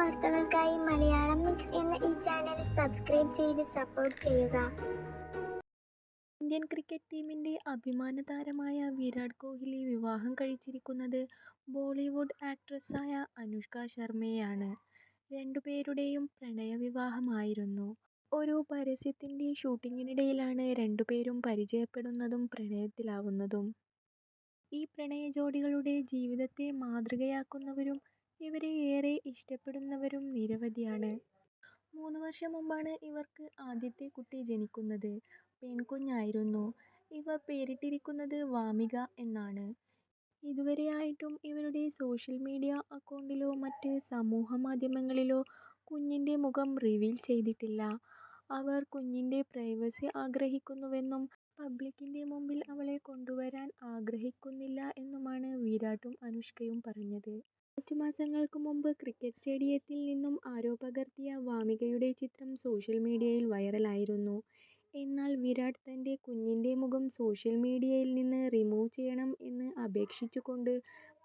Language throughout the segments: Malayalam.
വാർത്തകൾക്കായി മലയാളം മിക്സ് എന്ന ഈ ചാനൽ സബ്സ്ക്രൈബ് ചെയ്ത് സപ്പോർട്ട് ചെയ്യുക ഇന്ത്യൻ ക്രിക്കറ്റ് ടീമിന്റെ അഭിമാന താരമായ വിരാട് കോഹ്ലി വിവാഹം കഴിച്ചിരിക്കുന്നത് ബോളിവുഡ് ആക്ട്രസ്സായ അനുഷ്ക ശർമ്മയാണ് രണ്ടുപേരുടെയും പ്രണയവിവാഹമായിരുന്നു. ഒരു പരസ്യത്തിന്റെ ഷൂട്ടിങ്ങിനിടയിലാണ് രണ്ടുപേരും പരിചയപ്പെടുന്നതും പ്രണയത്തിലാവുന്നതും. ഈ പ്രണയ ജോഡികളുടെ ജീവിതത്തെ മാതൃകയാക്കുന്നവരും ഇവരെ ഏറെ ഇഷ്ടപ്പെടുന്നവരും നിരവധിയാണ്. മൂന്ന് വർഷം മുമ്പാണ് ഇവർക്ക് ആദ്യത്തെ കുട്ടി ജനിക്കുന്നത്. പെൺകുഞ്ഞായിരുന്നു. ഇവർ പേരിട്ടിരിക്കുന്നത് വാമിക എന്നാണ്. ഇതുവരെയായിട്ടും ഇവരുടെ സോഷ്യൽ മീഡിയ അക്കൗണ്ടിലോ മറ്റ് സമൂഹ മാധ്യമങ്ങളിലോ കുഞ്ഞിന്റെ മുഖം റിവീൽ ചെയ്തിട്ടില്ല. അവർ കുഞ്ഞിന്റെ പ്രൈവസി ആഗ്രഹിക്കുന്നുവെന്നും പബ്ലിക്കിന്റെ മുമ്പിൽ അവളെ കൊണ്ടുവരാൻ ആഗ്രഹിക്കുന്നില്ല എന്നുമാണ് വിരാട്ടും അനുഷ്കയും പറഞ്ഞത്. കുറച്ചു മാസങ്ങൾക്ക് മുമ്പ് ക്രിക്കറ്റ് സ്റ്റേഡിയത്തിൽ നിന്നും ആരോ പകർത്തിയ വാമികയുടെ ചിത്രം സോഷ്യൽ മീഡിയയിൽ വൈറലായിരുന്നു. എന്നാൽ വിരാട് തന്റെ കുഞ്ഞിന്റെ മുഖം സോഷ്യൽ മീഡിയയിൽ നിന്ന് റിമൂവ് ചെയ്യണം എന്ന് അപേക്ഷിച്ചുകൊണ്ട്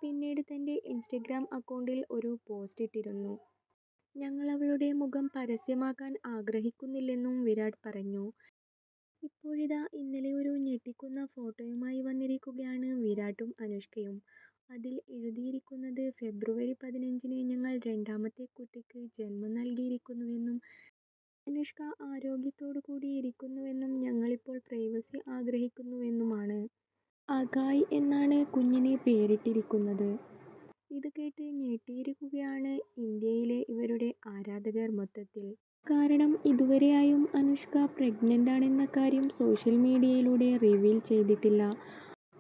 പിന്നീട് തന്റെ ഇൻസ്റ്റഗ്രാം അക്കൗണ്ടിൽ ഒരു പോസ്റ്റ് ഇട്ടിരുന്നു. ഞങ്ങളവളുടെ മുഖം പരസ്യമാക്കാൻ ആഗ്രഹിക്കുന്നില്ലെന്നും വിരാട് പറഞ്ഞു. ഇപ്പോഴിതാ ഇന്നലെ ഒരു ഞെട്ടിക്കുന്ന ഫോട്ടോയുമായി വന്നിരിക്കുകയാണ് വിരാട്ടും അനുഷ്കയും. അതിൽ എഴുതിയിരിക്കുന്നത് ഫെബ്രുവരി പതിനഞ്ചിന് ഞങ്ങൾ രണ്ടാമത്തെ കുട്ടിക്ക് ജന്മം നൽകിയിരിക്കുന്നുവെന്നും അനുഷ്ക ആരോഗ്യത്തോടുകൂടി ഇരിക്കുന്നുവെന്നും ഞങ്ങളിപ്പോൾ പ്രൈവസി ആഗ്രഹിക്കുന്നുവെന്നുമാണ്. അകായ് എന്നാണ് കുഞ്ഞിനെ പേരിട്ടിരിക്കുന്നത്. ഇത് കേട്ട് ഞെട്ടിയിരിക്കുകയാണ് ഇന്ത്യയിലെ ഇവരുടെ ആരാധകർ മൊത്തത്തിൽ. കാരണം ഇതുവരെയായും അനുഷ്ക പ്രഗ്നന്റാണെന്ന കാര്യം സോഷ്യൽ മീഡിയയിലൂടെ റിവീൽ ചെയ്തിട്ടില്ല.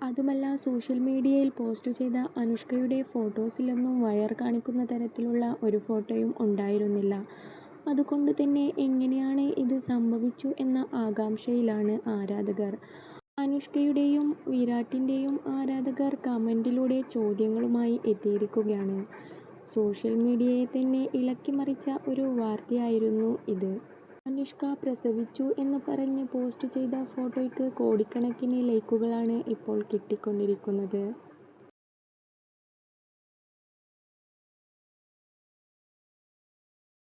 അതുമല്ല സോഷ്യൽ മീഡിയയിൽ പോസ്റ്റ് ചെയ്ത അനുഷ്കയുടെ ഫോട്ടോസിലൊന്നും വയർ കാണിക്കുന്ന തരത്തിലുള്ള ഒരു ഫോട്ടോയും ഉണ്ടായിരുന്നില്ല. അതുകൊണ്ട് തന്നെ എങ്ങനെയാണ് ഇത് സംഭവിച്ചു എന്ന ആകാംക്ഷയിലാണ് ആരാധകർ. അനുഷ്കയുടെയും വിരാട്ടിന്റെയും ആരാധകർ കമന്റിലൂടെ ചോദ്യങ്ങളുമായി എത്തിയിരിക്കുകയാണ്. സോഷ്യൽ മീഡിയയെ തന്നെ ഇളക്കിമറിച്ച ഒരു വാർത്തയായിരുന്നു ഇത്. അനുഷ്ക പ്രസവിച്ചു എന്ന് പറഞ്ഞ് പോസ്റ്റ് ചെയ്ത ഫോട്ടോയ്ക്ക് കോടിക്കണക്കിന് ലൈക്കുകളാണ് ഇപ്പോൾ കിട്ടിക്കൊണ്ടിരിക്കുന്നത്.